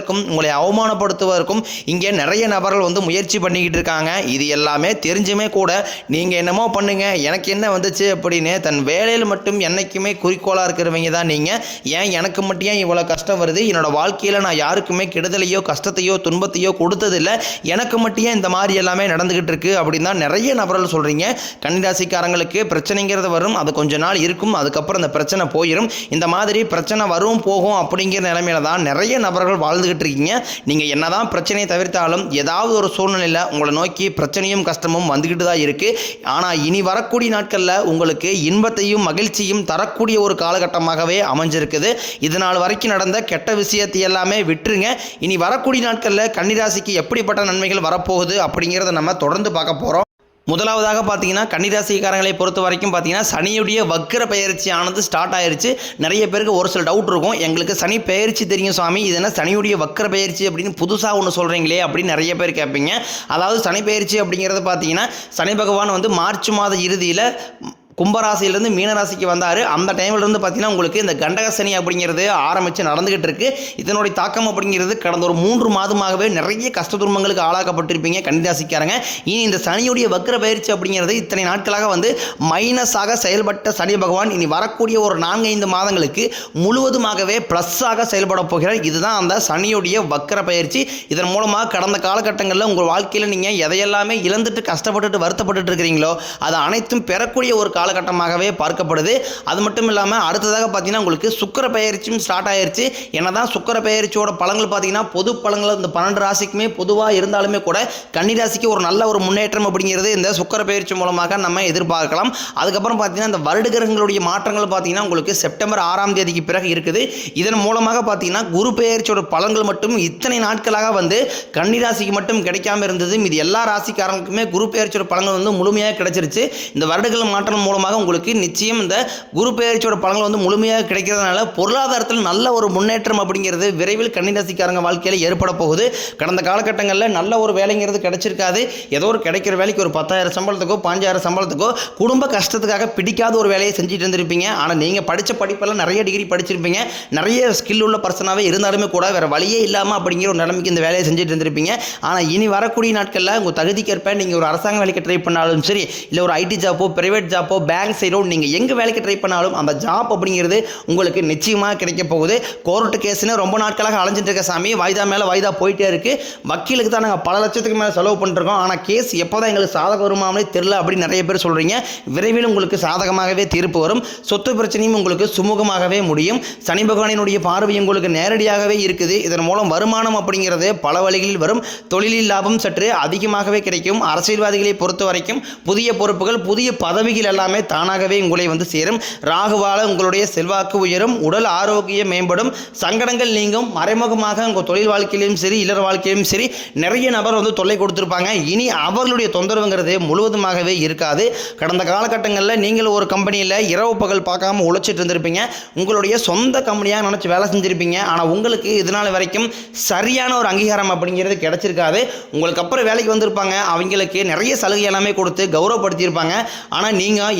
தடுப்பதற்கும் உங்களை அவமானப்படுத்துவதற்கும் இங்கே நிறைய நபர்கள் வந்து முயற்சி பண்ணிக்கிட்டு இருக்காங்க. இது எல்லாமே தெரிஞ்சுமே கூட நீங்கள் என்னமோ பண்ணுங்க எனக்கு என்ன வந்துச்சு அப்படின்னு தன் வேலையில் மட்டும் என்னைக்குமே குறிக்கோளாக இருக்கிறவங்க தான் நீங்கள் ஏன் எனக்கு மட்டும் ஏன் இவ்வளோ கஷ்டம் வருது? என்னோட வாழ்க்கையில் நான் யாருக்குமே கெடுதலையோ கஷ்டத்தையோ துன்பத்தையோ கொடுத்ததில்ல. எனக்கு மட்டும் ஏன் இந்த மாதிரி எல்லாமே நடந்துக்கிட்டு இருக்கு அப்படின்னு தான் நிறைய நபர்கள் சொல்கிறீங்க கன்னிராசிக்காரங்களுக்கு பிரச்சனைங்கிறது வரும் அது கொஞ்ச நாள் இருக்கும் அதுக்கப்புறம் அந்த பிரச்சனை போயிடும் இந்த மாதிரி பிரச்சனை வரும் போகும் அப்படிங்கிற நிலைமையில தான் நிறைய நபர்கள் வாழ்ந்து வாழ்ந்துகிட்டு இருக்கீங்க. நீங்கள் என்னதான் பிரச்சனையை தவிர்த்தாலும் ஏதாவது ஒரு சூழ்நிலையில் உங்களை நோக்கி பிரச்சனையும் கஷ்டமும் வந்துக்கிட்டு தான் இருக்குது ஆனால் இனி வரக்கூடிய நாட்களில் உங்களுக்கு இன்பத்தையும் மகிழ்ச்சியும் தரக்கூடிய ஒரு காலகட்டமாகவே அமைஞ்சிருக்குது. இது நாள் வரைக்கும் நடந்த கெட்ட விஷயத்தை எல்லாமே விட்டுருங்க. இனி வரக்கூடிய நாட்களில் கன்னிராசிக்கு எப்படிப்பட்ட நன்மைகள் வரப்போகுது அப்படிங்கிறத நம்ம தொடர்ந்து பார்க்க போகிறோம் முதலாவதாக பார்த்தீங்கன்னா கன்னிராசிக்காரங்களை பொறுத்த வரைக்கும் பார்த்தீங்கன்னா சனியுடைய வக்கர பயிற்சி ஆனது ஸ்டார்ட் ஆயிருச்சு. நிறைய பேருக்கு ஒரு சில டவுட் இருக்கும். எங்களுக்கு சனி பயிற்சி தெரியும் சுவாமி. இது என்ன சனியுடைய வக்கர பயிற்சி அப்படின்னு புதுசாக ஒன்று சொல்கிறீங்களே அப்படின்னு நிறைய பேர் கேட்பீங்க. அதாவது சனி பயிற்சி அப்படிங்கிறது பார்த்தீங்கன்னா சனி பகவான் வந்து மார்ச் மாத இறுதியில் கும்பராசியிலேருந்து மீனராசிக்கு வந்தார். அந்த டைம்லேருந்து பார்த்தீங்கன்னா உங்களுக்கு இந்த கண்டக சனி அப்படிங்கிறது ஆரம்பித்து நடந்துகிட்டு இருக்கு. இதனுடைய தாக்கம் அப்படிங்கிறது கடந்த ஒரு மூன்று மாதமாகவே நிறைய கஷ்ட துன்பங்களுக்கு ஆளாக்கப்பட்டிருப்பீங்க. கன்னிராசிக்காரங்க. இனி இந்த சனியுடைய வக்ர பயிற்சி அப்படிங்கிறது இத்தனை நாட்களாக வந்து மைனஸாக செயல்பட்ட சனி பகவான் இனி வரக்கூடிய ஒரு நான்கு ஐந்து மாதங்களுக்கு முழுவதுமாகவே ப்ளஸ்ஸாக செயல்பட போகிறார். இதுதான் அந்த சனியுடைய வக்ர பயிற்சி. இதன் மூலமாக கடந்த காலகட்டங்களில் உங்கள் வாழ்க்கையில் நீங்கள் எதையெல்லாமே இழந்துட்டு கஷ்டப்பட்டுட்டு வருத்தப்பட்டுட்டு இருக்கிறீங்களோ அது அனைத்தும் பெறக்கூடிய ஒரு கால காலகட்டமாகவே பார்க்கப்படுது. அது மட்டும் இல்லாமல் அடுத்ததாக பார்த்தீங்கன்னா உங்களுக்கு சுக்கர பயிற்சியும் ஸ்டார்ட் ஆயிருச்சு. என்னதான் சுக்கர பயிற்சியோட பழங்கள் பார்த்தீங்கன்னா பொது பழங்கள் இந்த பன்னெண்டு ராசிக்குமே பொதுவாக இருந்தாலுமே கூட கன்னிராசிக்கு ஒரு நல்ல ஒரு முன்னேற்றம் அப்படிங்கிறது இந்த சுக்கர பயிற்சி மூலமாக நம்ம எதிர்பார்க்கலாம். அதுக்கப்புறம் பார்த்தீங்கன்னா இந்த வருட கிரகங்களுடைய மாற்றங்கள் பார்த்தீங்கன்னா உங்களுக்கு செப்டம்பர் ஆறாம் தேதிக்கு பிறகு இருக்குது. இதன் மூலமாக பார்த்தீங்கன்னா குரு பெயர்ச்சியோட பலன்கள் மட்டும் இத்தனை நாட்களாக வந்து கன்னிராசிக்கு மட்டும் கிடைக்காம இருந்தது இது எல்லா ராசிக்காரங்களுக்குமே குரு பெயர்ச்சியோட பலன்கள் வந்து முழுமையாக கிடைச்சிருச்சு. இந்த வருடங்கள் மாற்றம் மூலமாக உங்களுக்கு நிச்சயம் இந்த குரு பெயர்ச்சியோட பலன்கள் வந்து முழுமையாக கிடைக்கிறதுனால பொருளாதாரத்தில் நல்ல ஒரு முன்னேற்றம் அப்படிங்கிறது விரைவில் கன்னிராசிக்காரங்க வாழ்க்கையில் ஏற்பட போகுது. கடந்த காலகட்டங்களில் நல்ல ஒரு வேலைங்கிறது கிடைச்சிருக்காது. ஏதோ ஒரு கிடைக்கிற வேலைக்கு ஒரு பத்தாயிரம் சம்பளத்துக்கோ பாஞ்சாயிரம் சம்பளத்துக்கோ குடும்ப கஷ்டத்துக்காக பிடிக்காத ஒரு வேலையை செஞ்சுட்டு இருந்திருப்பீங்க. ஆனால் நீங்கள் படித்த படிப்பெல்லாம் நிறைய டிகிரி படிச்சிருப்பீங்க. நிறைய ஸ்கில் உள்ள பர்சனாகவே இருந்தாலுமே கூட வேறு வழியே இல்லாமல் அப்படிங்கிற ஒரு நிலைமைக்கு இந்த வேலையை செஞ்சுட்டு இருந்திருப்பீங்க. ஆனால் இனி வரக்கூடிய நாட்களில் உங்கள் தகுதிக்கேற்ப நீங்கள் ஒரு அரசாங்க வேலைக்கு ட்ரை பண்ணாலும் சரி இல்லை ஒரு ஐடி ஜாப்போ பிரைவேட் ஜாப்போ பேங்க் சைடோ நீங்கள் எங்கே வேலைக்கு ட்ரை பண்ணாலும் அந்த ஜாப் அப்படிங்கிறது உங்களுக்கு நிச்சயமாக கிடைக்க போகுது. கோர்ட்டு கேஸ்னு ரொம்ப நாட்களாக அலைஞ்சிட்டு இருக்க சாமி வாய்தா மேலே வாய்தா போயிட்டே இருக்குது வக்கீலுக்கு தான் நாங்கள் பல லட்சத்துக்கு மேலே செலவு பண்ணிருக்கோம். ஆனால் கேஸ் எப்போ தான் எங்களுக்கு சாதகம் வருமானே தெரில அப்படின்னு நிறைய பேர் சொல்கிறீங்க விரைவில் உங்களுக்கு சாதகமாகவே தீர்ப்பு வரும். சொத்து பிரச்சனையும் உங்களுக்கு சுமூகமாகவே முடியும். சனி பகவானினுடைய பார்வை உங்களுக்கு நேரடியாகவே இருக்குது. இதன் மூலம் வருமானம் அப்படிங்கிறது பல வழிகளில் வரும். தொழிலில் லாபம் சற்று அதிகமாகவே கிடைக்கும். அரசியல்வாதிகளை பொறுத்த வரைக்கும் புதிய பொறுப்புகள் புதிய பதவிகள் எல்லாமே தானாகவே உங்களை வந்து சேரும். ராகுவால உங்களுடைய செல்வாக்கு உயரும். உடல் ஆரோக்கியம் மேம்படும். சங்கடங்கள் நீங்கும். மறைமுகமாக உங்கள் தொழில் வாழ்க்கையிலும் சரி இல்லற வாழ்க்கையிலும் சரி நிறைய நபர் வந்து தொல்லை கொடுத்துருப்பாங்க. இனி அவர்களுடைய தொந்தரவுங்கிறது முழுவதுமாகவே இருக்காது. கடந்த காலகட்டங்களில் நீங்கள் ஒரு கம்பெனியில் இரவு பகல் பார்க்காம உழைச்சிட்டு இருந்திருப்பீங்க. உங்களுடைய சொந்த கம்பெனியாக நினச்சி வேலை செஞ்சுருப்பீங்க. ஆனால் உங்களுக்கு இதனால் வரைக்கும் சரியான ஒரு அங்கீகாரம் அப்படிங்கிறது கிடச்சிருக்காது. உங்களுக்கு அப்புறம் வேலைக்கு வந்திருப்பாங்க. அவங்களுக்கு நிறைய சலுகை எல்லாமே கொடுத்து கௌரவப்படுத்தியிருப்பாங்க. ஆனால் நீங்கள்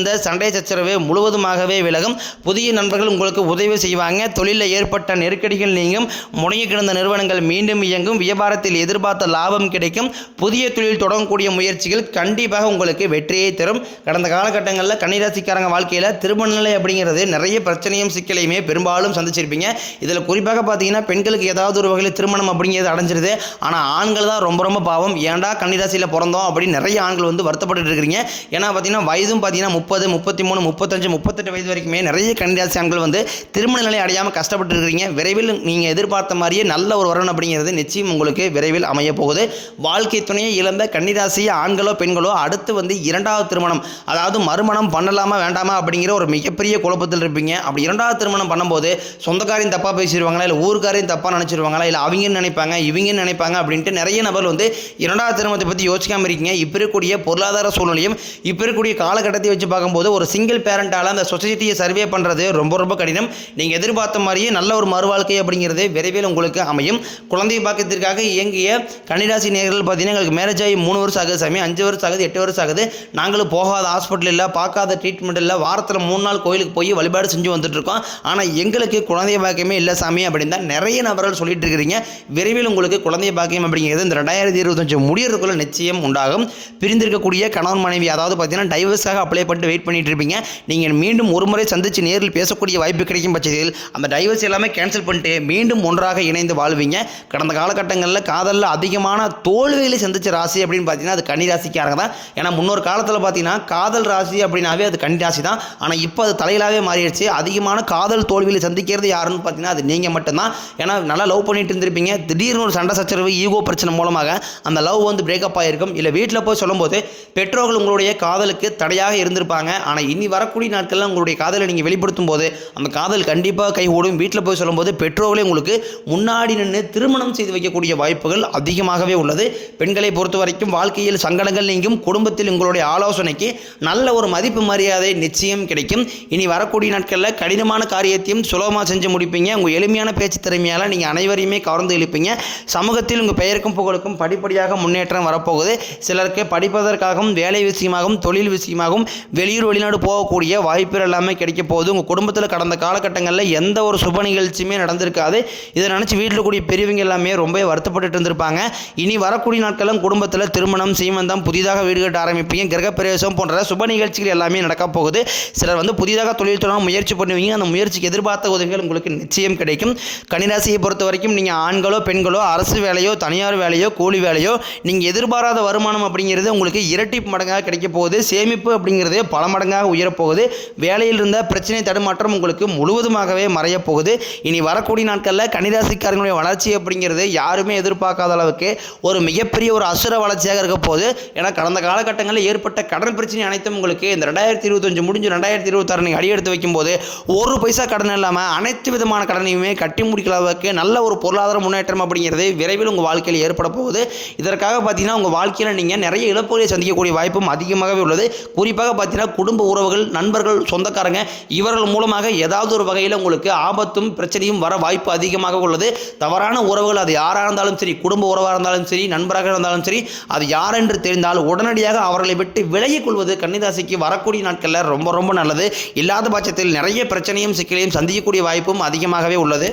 இருந்த சண்டை சச்சரவு முழுவதுமாகவே விலகும். புதிய நண்பர்கள் உங்களுக்கு உதவி செய்வாங்க. தொழிலில் ஏற்பட்ட நெருக்கடிகள் நீங்கும். முடங்கி கிடந்த நிறுவனங்கள் மீண்டும் இயங்கும். வியாபாரத்தில் எதிர்பார்த்த லாபம் கிடைக்கும். புதிய தொழில் தொடங்கக்கூடிய முயற்சிகள் கண்டிப்பாக உங்களுக்கு வெற்றியை தரும். கடந்த காலகட்டங்களில் கன்னிராசிக்காரங்க வாழ்க்கையில் திருமண நிலை அப்படிங்கிறது நிறைய பிரச்சனையும் சிக்கலையுமே பெரும்பாலும் சந்திச்சிருப்பீங்க. இதில் குறிப்பாக பார்த்தீங்கன்னா பெண்களுக்கு ஏதாவது ஒரு வகையில் திருமணம் அப்படிங்கிறது அடைஞ்சிருது. ஆனால் ஆண்கள் தான் ரொம்ப ரொம்ப பாவம். ஏன்டா கன்னிராசியில் பிறந்தோம் அப்படின்னு நிறைய ஆண்கள் வந்து வருத்தப்பட்டு இருக்கிறீங்க. ஏன்னா பார்த்தீங்கன்னா வயதும் பார்த்தீங்கன்னா முப்பது முப்பது முப்பத்தி மூணு முப்பத்தஞ்சு முப்பத்தெட்டு வயது வரைக்குமே நிறைய கன்னிராசி ஆண்கள் வந்து திருமண நிலை அடையாமல் கஷ்டப்பட்டு இருக்கிறீங்க விரைவில் நீங்கள் எதிர்பார்த்த மாதிரியே நல்ல ஒரு வரணும் அப்படிங்கிறது நிச்சயம் உங்களுக்கு விரைவில் அமைய போகுது. வாழ்க்கை துணையை இழந்த கன்னிராசி ஆண்களோ பெண்களோ அடுத்து வந்து இரண்டாவது திருமணம் அதாவது மறுமணம் பண்ணலாமா வேண்டாமா அப்படிங்கிற ஒரு மிகப்பெரிய குழப்பத்தில் இருப்பீங்க. அப்படி இரண்டாவது திருமணம் பண்ணும்போது சொந்தக்காரையும் தப்பாக பேசிடுவாங்களா இல்லை ஊருக்காரையும் தப்பாக நினச்சிருவாங்களா இல்லை அவங்கன்னு நினைப்பாங்க இவங்கன்னு நினைப்பாங்க அப்படின்ட்டு நிறைய நபர் வந்து இரண்டாவது திருமணத்தை பற்றி யோசிக்காமல் இருக்கீங்க. இப்போ இருக்கக்கூடிய பொருளாதார சூழ்நிலையும் இப்போ இருக்கக்கூடிய காலகட்டத்தை வச்சு பார்க்கும்போது ஒரு சிங்கிள் பேரண்டால் அந்த சொசைட்டியை சர்வே பண்ணுறது ரொம்ப ரொம்ப கடினம். நீங்கள் எதிர்பார்த்த மாதிரியே நல்ல ஒரு மறுவாழ்க்கை அப்படிங்கிறது விரைவில் உங்களுக்கு அமையும். குழந்தை பாக்கியத்திற்காக இயங்கிய கன்னிராசி நேர்கள் பார்த்தீங்கன்னா எங்களுக்கு மேரேஜ் ஆகி மூணு வருஷம் ஆகுது சாமி அஞ்சு வருஷம் ஆகுது எட்டு வருஷம் ஆகுது. நாங்களும் போகாத ஹாஸ்பிட்டல் இல்லை பார்க்காத ட்ரீட்மெண்ட் இல்லை வாரத்தில் மூணு நாள் கோயிலுக்கு போய் வழிபாடு செஞ்சு வந்துட்டு இருக்கோம். ஆனால் எங்களுக்கு குழந்தை பாக்கியமே இல்லை சாமி அப்படின்னு தான் நிறைய நபர்கள் சொல்லிட்டு இருக்கிறீங்க. விரைவில் உங்களுக்கு குழந்தை பாக்கியம் அப்படிங்கிறது இந்த ரெண்டாயிரத்தி இருபத்தஞ்சு முடியறதுக்குள்ள நிச்சயம் உண்டாகும். பிரிந்திருக்கக்கூடிய கணவன் மனைவி அதாவது பார்த்தீங்கன்னா டைவர்ஸாக அப்ளை பண்ணிட்டு வெயிட் பண்ணிட்டு இருப்பீங்க நீங்கள் மீண்டும் ஒரு முறை சந்தித்து நேரில் பேசக்கூடிய வாய்ப்பு கிடைக்கும் பட்சத்தில் அந்த டைவர்ஸ் எல்லாமே கேன்சல் பண்ணிட்டு மீண்டும் ஒன்றாக இணைந்து வாழ்வீங்க. கடந்த காலகட்டங்களில் காதலில் அதிகமான தோல்விகளை சந்தித்த ராசி அப்படின்னு பார்த்தீங்கன்னா அது கன்னி ராசிக்காரங்க தான். ஏன்னா முன்னொரு காலத்தில் பார்த்தீங்கன்னா காதல் ராசி அப்படின்னாவே அது கன்னி ராசி தான். ஆனால் இப்போ அது தலையிலாவே மாறிடுச்சு. அதிகமான காதல் தோல்விகளை சந்திக்கிறது யாருன்னு பார்த்தீங்கன்னா அது நீங்கள் மட்டும்தான். ஏன்னா நல்லா லவ் பண்ணிட்டு இருந்திருப்பீங்க. திடீர்னு ஒரு சண்டை சச்சரவு ஈகோ பிரச்சனை மூலமாக அந்த லவ் வந்து பிரேக்கப் ஆகிருக்கும் இல்லை வீட்டில் போய் சொல்லும்போது பெற்றோர்கள் உங்களுடைய காதலுக்கு தடையாக இருந்திருப்பாங்க. ஆனால் இனி வரக்கூடிய நாட்களில் உங்களுடைய காதலை நீங்கள் வெளிப்படுத்தும் போது அந்த காதல் கண்டிப்பாக கை ஓடும். வீட்டில் போய் சொல்லும்போது பெற்றோர்களே உங்களுக்கு முன்னாடி நின்று திருமணம் செய்து வைக்கக்கூடிய வாய்ப்புகள் அதிகமாகவே உள்ளது. பெண்களை பொறுத்த வரைக்கும் வாழ்க்கையில் சங்கடங்கள் நீங்கும். குடும்பத்தில் உங்களுடைய ஆலோசனைக்கு நல்ல ஒரு மதிப்பு மரியாதை நிச்சயம் கிடைக்கும். இனி வரக்கூடிய நாட்களில் கடினமான காரியத்தையும் சுலபமாக செஞ்சு முடிப்பீங்க. உங்கள் எளிமையான பேச்சு திறமையால் நீங்கள் அனைவரையுமே கவர்ந்து இழுப்பீங்க. சமூகத்தில் உங்கள் பெயருக்கும் புகழுக்கும் படிப்படியாக முன்னேற்றம் வரப்போகுது. சிலருக்கு படிப்பதற்காகவும் வேலை விஷயமாகவும் தொழில் விஷயமாகவும் வெளியூர் வெளிநாடு போகக்கூடிய வாய்ப்புகள் எல்லாமே கிடைக்க போகுது. உங்கள் குடும்பத்தில் கடந்த காலகட்டங்களில் எந்த ஒரு சுப நிகழ்ச்சியுமே நடந்திருக்காது. இதை நினச்சி வீட்டில் கூடிய பெரியவங்க எல்லாமே ரொம்ப வருத்தப்பட்டுட்டு இருந்திருப்பாங்க. இனி வரக்கூடிய நாட்களும் குடும்பத்தில் திருமணம் சீமந்தம் புதிதாக வீடு கட்ட ஆரம்பிப்பீங்க. கிரகப்பிரவேசம் போன்ற சுப நிகழ்ச்சிகள் எல்லாமே நடக்க போகுது. சிலர் வந்து புதிதாக தொழில் தொடங்க முயற்சி பண்ணுவீங்க. அந்த முயற்சிக்கு எதிர்பார்த்த உதவிகள் உங்களுக்கு நிச்சயம் கிடைக்கும். கனிராசியை பொறுத்த வரைக்கும் நீங்கள் ஆண்களோ பெண்களோ அரசு வேலையோ தனியார் வேலையோ கூலி வேலையோ நீங்கள் எதிர்பாராத வருமானம் அப்படிங்கிறது உங்களுக்கு இரட்டி மடங்காக கிடைக்க போகுது. சேமிப்பு அப்படிங்கிறது பல மடங்காக உயரப்போகுது. வேலையில் இருந்த பிரச்சனை தடுமாற்றம் உங்களுக்கு முழுவதுமாகவே மறையப்போகுது. இனி வரக்கூடிய நாட்களில் கன்னிராசிக்காரங்களுடைய வளர்ச்சி அப்படிங்கிறது யாருமே எதிர்பார்க்காத அளவுக்கு ஒரு மிகப்பெரிய ஒரு அசுர வளர்ச்சியாக இருக்க போகுது. ஏன்னா கடந்த காலகட்டங்களில் ஏற்பட்ட கடன் பிரச்சனை அனைத்தும் உங்களுக்கு இந்த ரெண்டாயிரத்தி இருபத்தஞ்சு முடிஞ்சு ரெண்டாயிரத்தி இருபத்தாறு நீங்கள் அடியெடுத்து வைக்கும்போது ஒரு பைசா கடன் இல்லாமல் அனைத்து விதமான கடனையுமே கட்டி முடிக்கிற அளவுக்கு நல்ல ஒரு பொருளாதார முன்னேற்றம் அப்படிங்கிறது விரைவில் உங்கள் வாழ்க்கையில் ஏற்பட போகுது. இதற்காக பார்த்தீங்கன்னா உங்கள் வாழ்க்கையில் நீங்கள் நிறைய இழப்புகளை சந்திக்கக்கூடிய வாய்ப்பும் அதிகமாகவே உள்ளது. குறிப்பாக பார்த்தீங்கன்னா பார்த்தீங்கன்னா குடும்ப உறவுகள் நண்பர்கள் சொந்தக்காரங்க இவர்கள் மூலமாக ஏதாவது ஒரு வகையில் உங்களுக்கு ஆபத்தும் பிரச்சனையும் வர வாய்ப்பு அதிகமாக உள்ளது. தவறான உறவுகள் அது யாராக இருந்தாலும் சரி குடும்ப உறவாக இருந்தாலும் சரி நண்பராக இருந்தாலும் சரி அது யார் என்று தெரிந்தால் உடனடியாக அவர்களை விட்டு விலகிக் கொள்வது கன்னிராசிக்கு வரக்கூடிய நாட்களில் ரொம்ப ரொம்ப நல்லது. இல்லாத பட்சத்தில் நிறைய பிரச்சனையும் சிக்கலையும் சந்திக்கக்கூடிய வாய்ப்பும் அதிகமாகவே உள்ளது.